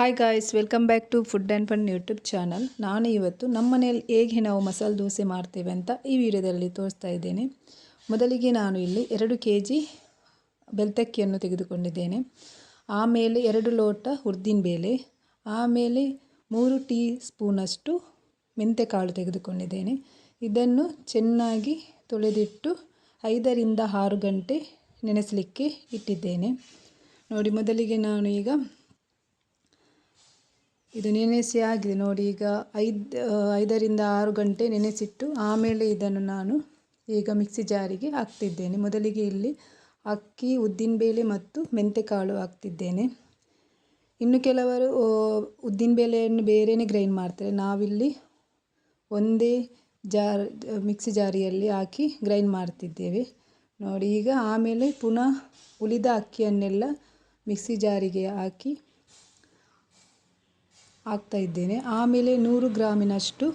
Hi guys welcome back to food and fun YouTube channel ನಾನು ಇವತ್ತು ನಮ್ಮ ಮನೆಯಲ್ಲಿ ಹೇಗೆ ನಾವು ಮಸಾಲೆ ದೋಸೆ ಮಾಡ್ತೇವೆ ಅಂತ ಈ ವಿಡಿಯೋದಲ್ಲಿ ತೋರಿಸ್ತಾ ಇದ್ದೇನೆ. ಮೊದಲಿಗೆ ನಾನು ಇಲ್ಲಿ ಎರಡು ಕೆ ಜಿ ಬೆಳ್ತಕ್ಕಿಯನ್ನು ತೆಗೆದುಕೊಂಡಿದ್ದೇನೆ. ಆಮೇಲೆ ಎರಡು ಲೋಟ ಹುರ್ದಿನ ಬೇಳೆ, ಆಮೇಲೆ ಮೂರು ಟೀ ಸ್ಪೂನಷ್ಟು ಮೆಂತೆಕಾಳು ತೆಗೆದುಕೊಂಡಿದ್ದೇನೆ. ಇದನ್ನು ಚೆನ್ನಾಗಿ ತೊಳೆದಿಟ್ಟು ಐದರಿಂದ ಆರು ಗಂಟೆ ನೆನೆಸಲಿಕ್ಕೆ ಇಟ್ಟಿದ್ದೇನೆ. ನೋಡಿ, ಮೊದಲಿಗೆ ನಾನು ಈಗ ಇದು ನೆನೆಸಿ ಆಗಿದೆ ನೋಡಿ, ಈಗ ಐದು ಐದರಿಂದ ಆರು ಗಂಟೆ ನೆನೆಸಿಟ್ಟು ಆಮೇಲೆ ಇದನ್ನು ನಾನು ಈಗ ಮಿಕ್ಸಿ ಜಾರಿಗೆ ಹಾಕ್ತಿದ್ದೇನೆ. ಮೊದಲಿಗೆ ಇಲ್ಲಿ ಅಕ್ಕಿ, ಉದ್ದಿನಬೇಳೆ ಮತ್ತು ಮೆಂತೆಕಾಳು ಹಾಕ್ತಿದ್ದೇನೆ. ಇನ್ನು ಕೆಲವರು ಉದ್ದಿನಬೇಳೆಯನ್ನು ಬೇರೆಯೇ ಗ್ರೈಂಡ್ ಮಾಡ್ತಾರೆ. ನಾವಿಲ್ಲಿ ಒಂದೇ ಜಾರ್, ಮಿಕ್ಸಿ ಜಾರಿಯಲ್ಲಿ ಹಾಕಿ ಗ್ರೈಂಡ್ ಮಾಡ್ತಿದ್ದೇವೆ. ನೋಡಿ, ಈಗ ಆಮೇಲೆ ಪುನಃ ಉಳಿದ ಅಕ್ಕಿಯನ್ನೆಲ್ಲ ಮಿಕ್ಸಿ ಜಾರಿಗೆ ಹಾಕಿ ಹಾಕ್ತಾ ಇದ್ದೇನೆ. ಆಮೇಲೆ ನೂರು ಗ್ರಾಮಿನಷ್ಟು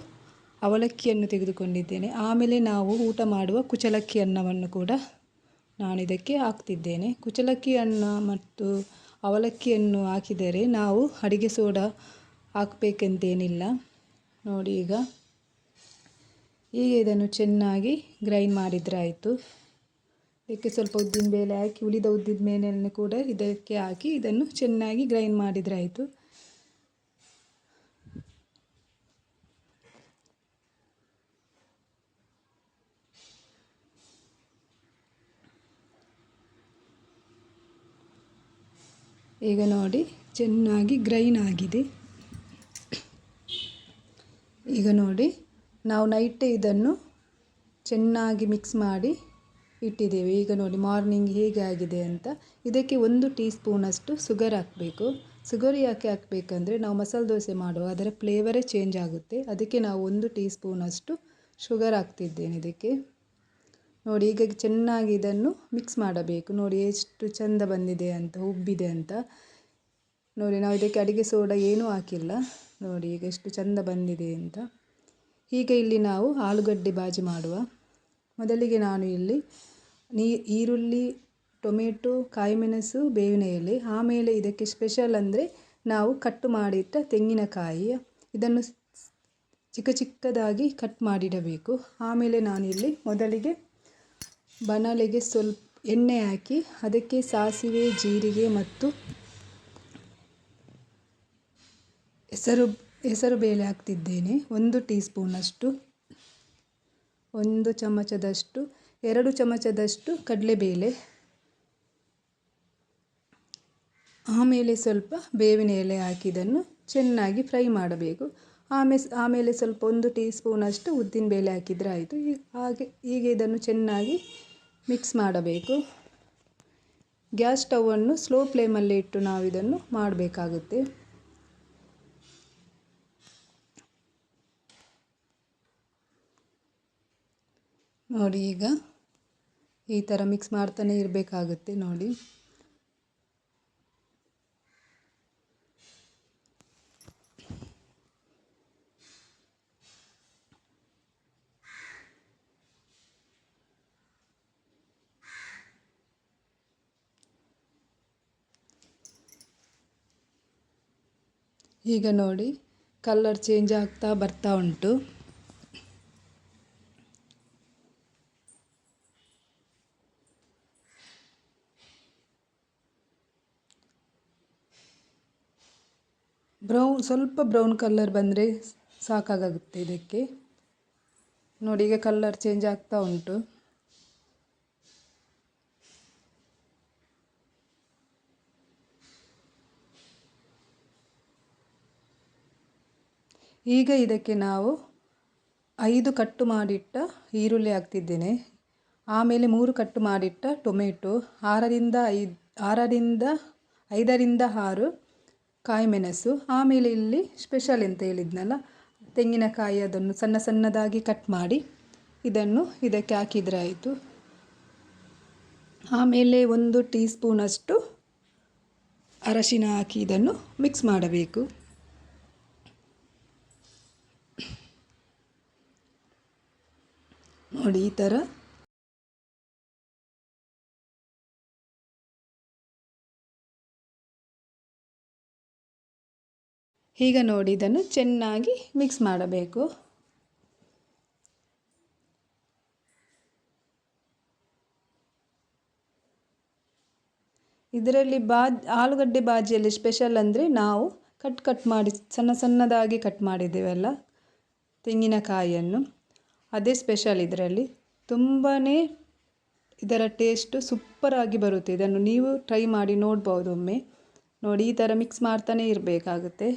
ಅವಲಕ್ಕಿಯನ್ನು ತೆಗೆದುಕೊಂಡಿದ್ದೇನೆ. ಆಮೇಲೆ ನಾವು ಊಟ ಮಾಡುವ ಕುಚಲಕ್ಕಿ ಅನ್ನವನ್ನು ಕೂಡ ನಾನು ಇದಕ್ಕೆ ಹಾಕ್ತಿದ್ದೇನೆ. ಕುಚಲಕ್ಕಿ ಅನ್ನ ಮತ್ತು ಅವಲಕ್ಕಿಯನ್ನು ಹಾಕಿದರೆ ನಾವು ಅಡಿಗೆ ಸೋಡಾ ಹಾಕಬೇಕೆಂತೇನಿಲ್ಲ ನೋಡಿ ಈಗ. ಈಗ ಇದನ್ನು ಚೆನ್ನಾಗಿ ಗ್ರೈಂಡ್ ಮಾಡಿದರೆ ಆಯಿತು. ಇದಕ್ಕೆ ಸ್ವಲ್ಪ ಉದ್ದಿನ ಬೇಳೆ ಹಾಕಿ ಉಳಿದ ಉದ್ದಿನ ಬೇಳೆಯನ್ನು ಕೂಡ ಇದಕ್ಕೆ ಹಾಕಿ ಇದನ್ನು ಚೆನ್ನಾಗಿ ಗ್ರೈಂಡ್ ಮಾಡಿದರೆ ಆಯಿತು. ಈಗ ನೋಡಿ, ಚೆನ್ನಾಗಿ ಗ್ರೈನ್ ಆಗಿದೆ. ಈಗ ನೋಡಿ, ನಾವು ನೈಟೇ ಇದನ್ನು ಚೆನ್ನಾಗಿ ಮಿಕ್ಸ್ ಮಾಡಿ ಇಟ್ಟಿದ್ದೇವೆ. ಈಗ ನೋಡಿ ಮಾರ್ನಿಂಗ್ ಹೇಗೆ ಆಗಿದೆ ಅಂತ. ಇದಕ್ಕೆ ಒಂದು ಟೀ ಸ್ಪೂನಷ್ಟು ಸುಗರ್ ಹಾಕಬೇಕು. ಸುಗರ್ ಯಾಕೆ ಹಾಕಬೇಕಂದ್ರೆ, ನಾವು ಮಸಾಲೆ ದೋಸೆ ಮಾಡುವ ಅದರ ಫ್ಲೇವರೇ ಚೇಂಜ್ ಆಗುತ್ತೆ. ಅದಕ್ಕೆ ನಾವು ಒಂದು ಟೀ ಸ್ಪೂನಷ್ಟು ಶುಗರ್ ಹಾಕ್ತಿದ್ದೇನೆ ಇದಕ್ಕೆ. ನೋಡಿ, ಈಗ ಚೆನ್ನಾಗಿ ಇದನ್ನು ಮಿಕ್ಸ್ ಮಾಡಬೇಕು. ನೋಡಿ, ಎಷ್ಟು ಚೆಂದ ಬಂದಿದೆ ಅಂತ, ಉಬ್ಬಿದೆ ಅಂತ. ನೋಡಿ, ನಾವು ಇದಕ್ಕೆ ಅಡುಗೆ ಸೋಡಾ ಏನೂ ಹಾಕಿಲ್ಲ. ನೋಡಿ, ಈಗ ಎಷ್ಟು ಚೆಂದ ಬಂದಿದೆ ಅಂತ. ಈಗ ಇಲ್ಲಿ ನಾವು ಆಲೂಗಡ್ಡೆ ಬಾಜಿ ಮಾಡುವ. ಮೊದಲಿಗೆ ನಾನು ಇಲ್ಲಿ ನೀ, ಈರುಳ್ಳಿ, ಟೊಮೆಟೊ, ಕಾಯಿಮೆಣಸು, ಬೇವಿನ ಎಲೆ, ಆಮೇಲೆ ಇದಕ್ಕೆ ಸ್ಪೆಷಲ್ ಅಂದರೆ ನಾವು ಕಟ್ಟು ಮಾಡಿಟ್ಟ ತೆಂಗಿನಕಾಯಿ. ಇದನ್ನು ಚಿಕ್ಕ ಚಿಕ್ಕದಾಗಿ ಕಟ್ ಮಾಡಿಡಬೇಕು. ಆಮೇಲೆ ನಾನಿಲ್ಲಿ ಮೊದಲಿಗೆ ಬಣಲೆಗೆ ಸ್ವಲ್ಪ ಎಣ್ಣೆ ಹಾಕಿ ಅದಕ್ಕೆ ಸಾಸಿವೆ, ಜೀರಿಗೆ ಮತ್ತು ಹೆಸರು ಹೆಸರು ಬೇಳೆ ಹಾಕ್ತಿದ್ದೇನೆ. ಒಂದು ಟೀ ಸ್ಪೂನಷ್ಟು ಒಂದು ಚಮಚದಷ್ಟು, ಎರಡು ಚಮಚದಷ್ಟು ಕಡಲೆಬೇಳೆ. ಆಮೇಲೆ ಸ್ವಲ್ಪ ಬೇವಿನ ಎಲೆ ಹಾಕಿದನ್ನು ಚೆನ್ನಾಗಿ ಫ್ರೈ ಮಾಡಬೇಕು. ಆಮೇಲೆ ಆಮೇಲೆ ಸ್ವಲ್ಪ ಒಂದು ಟೀ ಸ್ಪೂನಷ್ಟು ಉದ್ದಿನಬೇಳೆ ಹಾಕಿದರೆ ಆಯಿತು. ಹಾಗೆ, ಹೀಗೆ ಇದನ್ನು ಚೆನ್ನಾಗಿ ಮಿಕ್ಸ್ ಮಾಡಬೇಕು. ಗ್ಯಾಸ್ ಸ್ಟವನ್ನು ಸ್ಲೋ ಫ್ಲೇಮಲ್ಲಿ ಇಟ್ಟು ನಾವು ಇದನ್ನು ಮಾಡಬೇಕಾಗುತ್ತೆ. ನೋಡಿ ಈಗ ಈ ಥರ ಮಿಕ್ಸ್ ಮಾಡ್ತಾನೆ ಇರಬೇಕಾಗುತ್ತೆ ನೋಡಿ. ಈಗ ನೋಡಿ ಕಲ್ಲರ್ ಚೇಂಜ್ ಆಗ್ತಾ ಬರ್ತಾ ಉಂಟು. ಬ್ರೌನ್ ಸ್ವಲ್ಪ ಬ್ರೌನ್ ಕಲ್ಲರ್ ಬಂದರೆ ಸಾಕಾಗುತ್ತೆ ಇದಕ್ಕೆ. ನೋಡಿ, ಈಗ ಕಲ್ಲರ್ ಚೇಂಜ್ ಆಗ್ತಾ ಉಂಟು. ಈಗ ಇದಕ್ಕೆ ನಾವು ಐದು ಕಟ್ಟು ಮಾಡಿಟ್ಟ ಈರುಳ್ಳಿ ಹಾಕ್ತಿದ್ದೇನೆ. ಆಮೇಲೆ ಮೂರು ಕಟ್ಟು ಮಾಡಿಟ್ಟ ಟೊಮೆಟೊ, ಆರರಿಂದ ಐದು, ಆರರಿಂದ ಐದರಿಂದ ಆರು ಕಾಯಿಮೆಣಸು, ಆಮೇಲೆ ಇಲ್ಲಿ ಸ್ಪೆಷಲ್ ಅಂತ ಹೇಳಿದ್ನಲ್ಲ, ತೆಂಗಿನಕಾಯಿ ಅದನ್ನು ಸಣ್ಣ ಸಣ್ಣದಾಗಿ ಕಟ್ ಮಾಡಿ ಇದನ್ನು ಇದಕ್ಕೆ ಹಾಕಿದರೆ ಆಯಿತು. ಆಮೇಲೆ ಒಂದು ಟೀ ಸ್ಪೂನಷ್ಟು ಅರಶಿನ ಹಾಕಿ ಇದನ್ನು ಮಿಕ್ಸ್ ಮಾಡಬೇಕು. ನೋಡಿ ಈಗ ನೋಡಿ ಇದನ್ನು ಚೆನ್ನಾಗಿ ಮಿಕ್ಸ್ ಮಾಡಬೇಕು. ಇದರಲ್ಲಿ ಬಾಜ್ ಆಲೂಗಡ್ಡೆ ಬಾಜಿಯಲ್ಲಿ ಸ್ಪೆಷಲ್ ಅಂದರೆ ನಾವು ಕಟ್ ಕಟ್ ಮಾಡಿ, ಸಣ್ಣ ಸಣ್ಣದಾಗಿ ಕಟ್ ಮಾಡಿದ್ದೇವಲ್ಲ ತೆಂಗಿನಕಾಯಿಯನ್ನು. ಅದೇ ಸ್ಪೆಷಲ್ ಇದರಲ್ಲಿ. ತುಂಬಾ ಇದರ ಟೇಸ್ಟು ಸೂಪ್ಪರಾಗಿ ಬರುತ್ತೆ. ಇದನ್ನು ನೀವು ಟ್ರೈ ಮಾಡಿ ನೋಡ್ಬೋದು ಒಮ್ಮೆ. ನೋಡಿ, ಈ ಥರ ಮಿಕ್ಸ್ ಮಾಡ್ತಾನೆ ಇರಬೇಕಾಗುತ್ತೆ.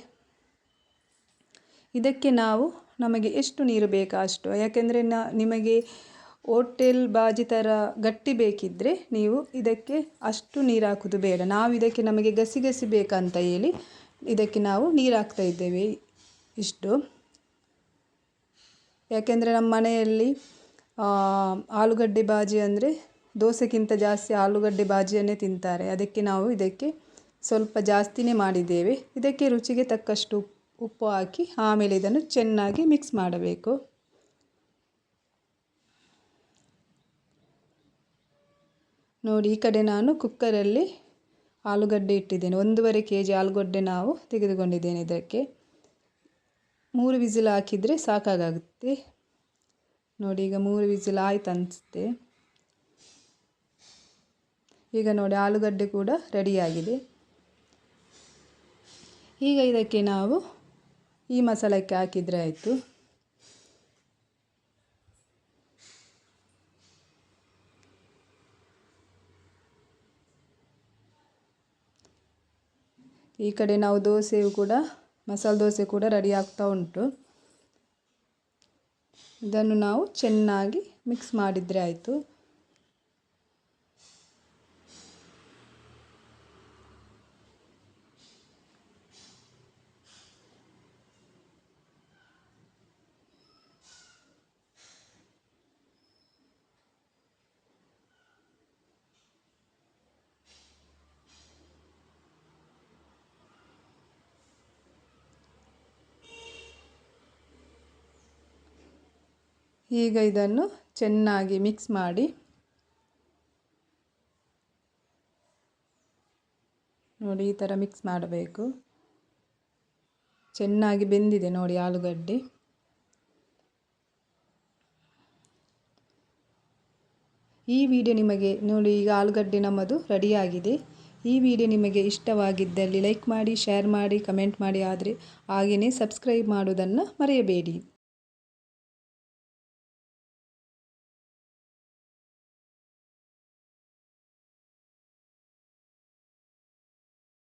ಇದಕ್ಕೆ ನಾವು ನಮಗೆ ಎಷ್ಟು ನೀರು ಬೇಕಾ ಅಷ್ಟು. ಯಾಕೆಂದರೆ ನ, ನಿಮಗೆ ಹೋಟೆಲ್ ಬಾಜಿ ಥರ ಗಟ್ಟಿ ಬೇಕಿದ್ದರೆ ನೀವು ಇದಕ್ಕೆ ಅಷ್ಟು ನೀರು ಹಾಕೋದು ಬೇಡ. ನಾವು ಇದಕ್ಕೆ ನಮಗೆ ಗಸಿ ಗಸಿ ಬೇಕಂತ ಹೇಳಿ ಇದಕ್ಕೆ ನಾವು ನೀರು ಹಾಕ್ತಾ ಇದ್ದೇವೆ ಇಷ್ಟು. ಯಾಕೆಂದರೆ ನಮ್ಮ ಮನೆಯಲ್ಲಿ ಆಲೂಗಡ್ಡೆ ಬಾಜಿ ಅಂದರೆ ದೋಸೆಗಿಂತ ಜಾಸ್ತಿ ಆಲೂಗಡ್ಡೆ ಬಾಜಿಯನ್ನೇ ತಿಂತಾರೆ. ಅದಕ್ಕೆ ನಾವು ಇದಕ್ಕೆ ಸ್ವಲ್ಪ ಜಾಸ್ತಿನೇ ಮಾಡಿದ್ದೇವೆ. ಇದಕ್ಕೆ ರುಚಿಗೆ ತಕ್ಕಷ್ಟು ಉಪ್ಪು ಹಾಕಿ, ಆಮೇಲೆ ಇದನ್ನು ಚೆನ್ನಾಗಿ ಮಿಕ್ಸ್ ಮಾಡಬೇಕು. ನೋಡಿ, ಈ ಕಡೆ ನಾನು ಕುಕ್ಕರಲ್ಲಿ ಆಲೂಗಡ್ಡೆ ಇಟ್ಟಿದ್ದೇನೆ. ಒಂದೂವರೆ ಕೆ ಜಿ ಆಲೂಗಡ್ಡೆ ನಾವು ತೆಗೆದುಕೊಂಡಿದ್ದೇನೆ ಇದಕ್ಕೆ. ಮೂರು ವಿಸಿಲ್ ಹಾಕಿದರೆ ಸಾಕಾಗುತ್ತೆ. ನೋಡಿ, ಈಗ ಮೂರು ವಿಸಿಲ್ ಆಯ್ತು ಅನಿಸುತ್ತೆ. ಈಗ ನೋಡಿ, ಆಲೂಗಡ್ಡೆ ಕೂಡ ರೆಡಿಯಾಗಿದೆ ಈಗ ಇದಕ್ಕೆ ನಾವು ಈ ಮಸಾಲಕ್ಕೆ ಹಾಕಿದರೆ ಆಯಿತು. ಈ ಕಡೆ ನಾವು ದೋಸೆಯು ಕೂಡ ಮಸಾಲೆ ದೋಸೆ ಕೂಡ ರೆಡಿ ಆಗ್ತಾ ಉಂಟು. ಇದನ್ನು ನಾವು ಚೆನ್ನಾಗಿ ಮಿಕ್ಸ್ ಮಾಡಿದರೆ ಆಯಿತು. ಈಗ ಇದನ್ನು ಚೆನ್ನಾಗಿ ಮಿಕ್ಸ್ ಮಾಡಿ. ನೋಡಿ, ಈ ಥರ ಮಿಕ್ಸ್ ಮಾಡಬೇಕು. ಚೆನ್ನಾಗಿ ಬೆಂದಿದೆ ನೋಡಿ ಆಲೂಗಡ್ಡೆ. ಈ ವಿಡಿಯೋ ನಿಮಗೆ ನೋಡಿ, ಈಗ ಆಲೂಗಡ್ಡೆ ನಮ್ಮದು ರೆಡಿಯಾಗಿದೆ ಈ ವಿಡಿಯೋ ನಿಮಗೆ ಇಷ್ಟವಾಗಿದ್ದಲ್ಲಿ ಲೈಕ್ ಮಾಡಿ ಶೇರ್ ಮಾಡಿ ಕಮೆಂಟ್ ಮಾಡಿ ಆದರೆ ಹಾಗೆಯೇ ಸಬ್ಸ್ಕ್ರೈಬ್ ಮಾಡುವುದನ್ನು ಮರೆಯಬೇಡಿ.